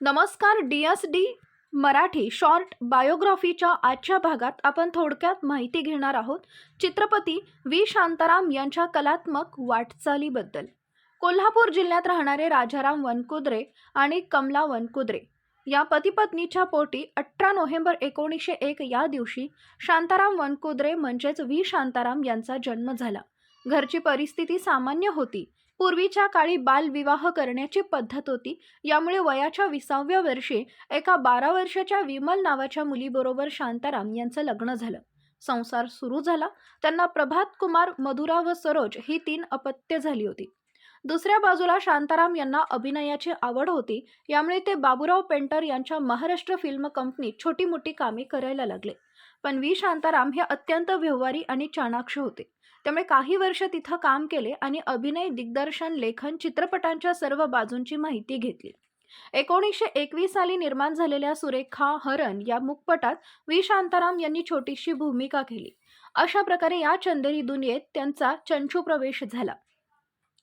नमस्कार D S D Marathi short बायोग्राफीच्या आजच्या भागात आपण थोडक्यात माहिती घेणार आहोत. चित्रपती व्ही. शांताराम यांच्या कलात्मक वाटचालीबद्दल. कोल्हापूर जिल्ह्यात राहणारे राजाराम वनकुद्रे आणि कमला वनकुद्रे या पतीपत्नीच्या पोटी अठरा नोव्हेंबर एकोणीसशे एक या दिवशी शांताराम वनकुद्रे म्हणजेच व्ही. शांताराम यांचा जन्म झाला. घरची परिस्थिती सामान्य होती. पूर्वीच्या काळी बालविवाह करण्याची पद्धत होती. यामुळे वयाच्या विसाव्या वर्षी एका बारा वर्षाच्या विमल नावाच्या मुलीबरोबर शांताराम यांचं लग्न झालं. संसार सुरू झाला. त्यांना प्रभात कुमार मधुरा व सरोज ही तीन अपत्य झाली होती. दुसऱ्या बाजूला शांताराम यांना अभिनयाची आवड होती. यामुळे ते बाबुराव पेंटर यांच्या महाराष्ट्र फिल्म कंपनीत छोटी मोठी कामे करायला लागले. पण व्ही. शांताराम हे अत्यंत व्यवहारी आणि चाणाक्ष होते. त्यामुळे काही वर्ष तिथं काम केले आणि अभिनय दिग्दर्शन लेखन चित्रपटांच्या सर्व बाजूंची माहिती घेतली. एकोणीसशे एकवीस साली निर्माण झालेल्या सुरेखा हरण या मुकपटात व्ही. शांताराम यांनी छोटीशी भूमिका केली. अशा प्रकारे या चंदेरी दुनियेत त्यांचा चंचू प्रवेश झाला.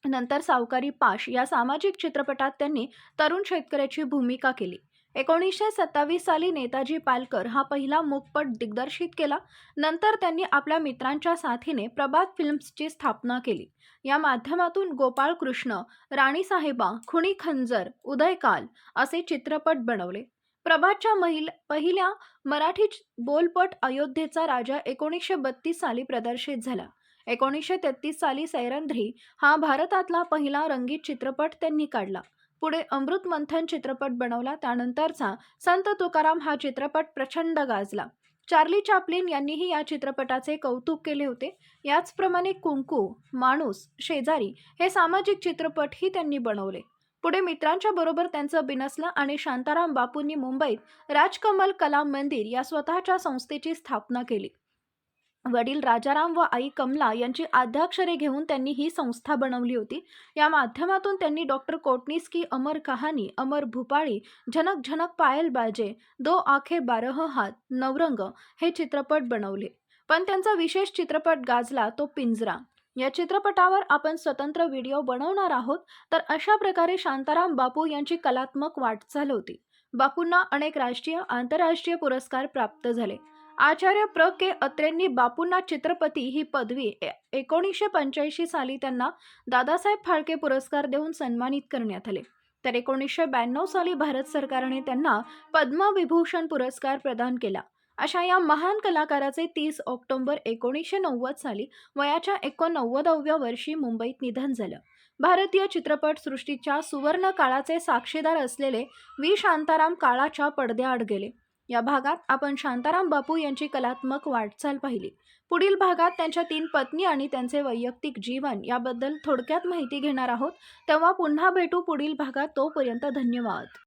नंतर सावकारी पाश या सामाजिक चित्रपटात त्यांनी तरुण शेतकऱ्याची भूमिका केली. एकोणीसशे सत्तावीस साली नेताजी पालकर हा पहिला मूकपट दिग्दर्शित केला. नंतर त्यांनी आपल्या मित्रांच्या साथीने प्रभात फिल्म्सची स्थापना केली. या माध्यमातून गोपाळ कृष्ण राणीसाहेबा खुणी खंजर उदयकाल असे चित्रपट बनवले. प्रभातच्या महिल पहिल्या मराठी बोलपट अयोध्येचा राजा एकोणीसशे बत्तीस साली प्रदर्शित झाला. एकोणीसशे तेहतीस साली सैरंध्री हा भारतातला पहिला रंगीत चित्रपट त्यांनी काढला. पुढे अमृत मंथन चित्रपट बनवला त्यानंतरचा संत तुकाराम हा चित्रपट प्रचंड गाजला. चार्ली चापलिन यांनीही या चित्रपटाचे कौतुक केले होते. याचप्रमाणे कुंकू माणूस शेजारी हे सामाजिक चित्रपटही त्यांनी बनवले. पुढे मित्रांच्या बरोबर त्यांचं बिनसलं आणि शांताराम बापूंनी मुंबईत राजकमल कला मंदिर या स्वतःच्या संस्थेची स्थापना केली. वडील राजाराम व आई कमला यांची आद्याक्षरे घेऊन त्यांनी ही संस्था बनवली होती. या माध्यमातून त्यांनी डॉक्टर कोटनीस की अमर कहाणी अमर भूपाळी झनक झनक पायल बाजे दो आखे बारह हात नवरंग हे चित्रपट बनवले. पण त्यांचा विशेष चित्रपट गाजला तो पिंजरा. या चित्रपटावर आपण स्वतंत्र व्हिडिओ बनवणार आहोत तर अशा प्रकारे शांताराम बापू यांची कलात्मक वाटचाल होती. बापूंना अनेक राष्ट्रीय आंतरराष्ट्रीय पुरस्कार प्राप्त झाले. आचार्य प्र. के. अत्रेंनी बापूंना चित्रपती ही पदवी ए- एकोणीसशे पंच्याऐंशी साली त्यांना दादासाहेब फाळके पुरस्कार देऊन सन्मानित करण्यात आले. तर एकोणीसशे ब्याण्णव साली भारत सरकारने त्यांना पद्मविभूषण पुरस्कार प्रदान केला. अशा या महान कलाकाराचे तीस ऑक्टोबर एकोणीसशे नव्वद साली वयाच्या एकोणनव्वदाव्या वर्षी मुंबईत निधन झालं. भारतीय चित्रपट सुवर्ण काळाचे साक्षीदार असलेले व्ही. शांताराम काळाच्या पडद्याआड गेले. या भागात आपण शांताराम बापू यांची कलात्मक वाटचाल पाहिली. पुढील भागात त्यांच्या तीन पत्नी आणि त्यांचे वैयक्तिक जीवन याबद्दल थोडक्यात माहिती घेणार आहोत. तेव्हा पुन्हा भेटू पुढील भागात तोपर्यंत धन्यवाद.